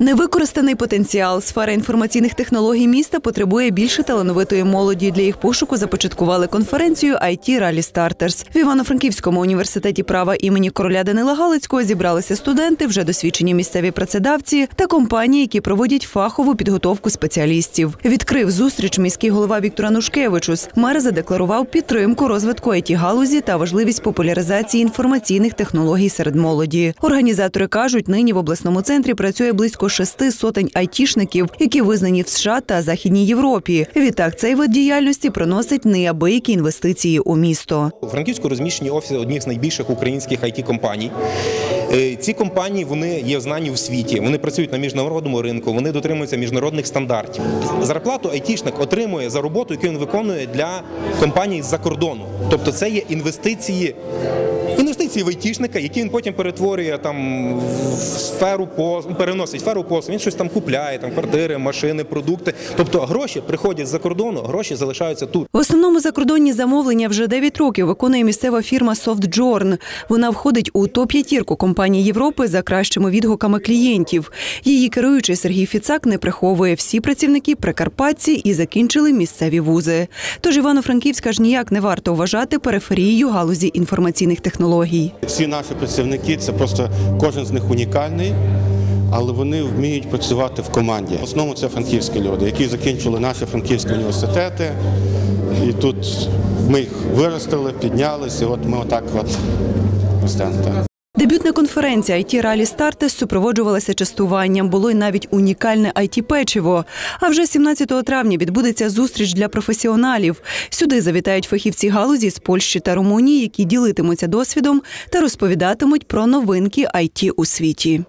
Невикористаний потенціал сфера інформаційних технологій міста потребує більше талановитої молоді. Для їх пошуку започаткували конференцію IT Rally Starters. В Івано-Франківському університеті права імені короля Данила Галицького зібралися студенти, вже досвідчені місцеві працедавці та компанії, які проводять фахову підготовку спеціалістів. Відкрив зустріч міський голова Віктор Анушкевичус. Мер задекларував підтримку розвитку it галузі та важливість популяризації інформаційних технологій серед молоді. Організатори кажуть, нині в обласному центрі працює близько шести сотень айтішників, які визнані в США та Західній Європі. Відтак цей вид діяльності приносить неабиякі інвестиції у місто. У Франківську розміщені офіси одних з найбільших українських it компаній Ці компанії вони є знані в світі. Вони працюють на міжнародному ринку, вони дотримуються міжнародних стандартів. Зарплату айтішник отримує за роботу, яку він виконує для компаній з-за кордону. Тобто, це є інвестиції. Інвестиції в айтішника, які він потім перетворює там в сферу по переносить сферу послуг. Він щось там купляє, там квартири, машини, продукти. Тобто гроші приходять з-за кордону, гроші залишаються тут. В основному закордонні замовлення вже 9 років виконує місцева фірма SoftJourn. Вона входить у топ-п'ятірку компаній Європи за кращими відгуками клієнтів. Її керуючий Сергій Фіцак не приховує всі працівники прикарпатці і закінчили місцеві вузи. Тож Івано-Франківська ж ніяк не варто вважати периферією галузі інформаційних технологій. Всі наші працівники це просто кожен з них унікальний. Але вони вміють працювати в команді. В основному це франківські люди, які закінчили наші франківські університети. І тут ми їх виростили, піднялися. От ми отак от ростемо. Дебютна конференція IT Rally Starters супроводжувалася частуванням. Було й навіть унікальне it печиво. А вже 17 травня відбудеться зустріч для професіоналів. Сюди завітають фахівці галузі з Польщі та Румунії, які ділитимуться досвідом та розповідатимуть про новинки IT у світі.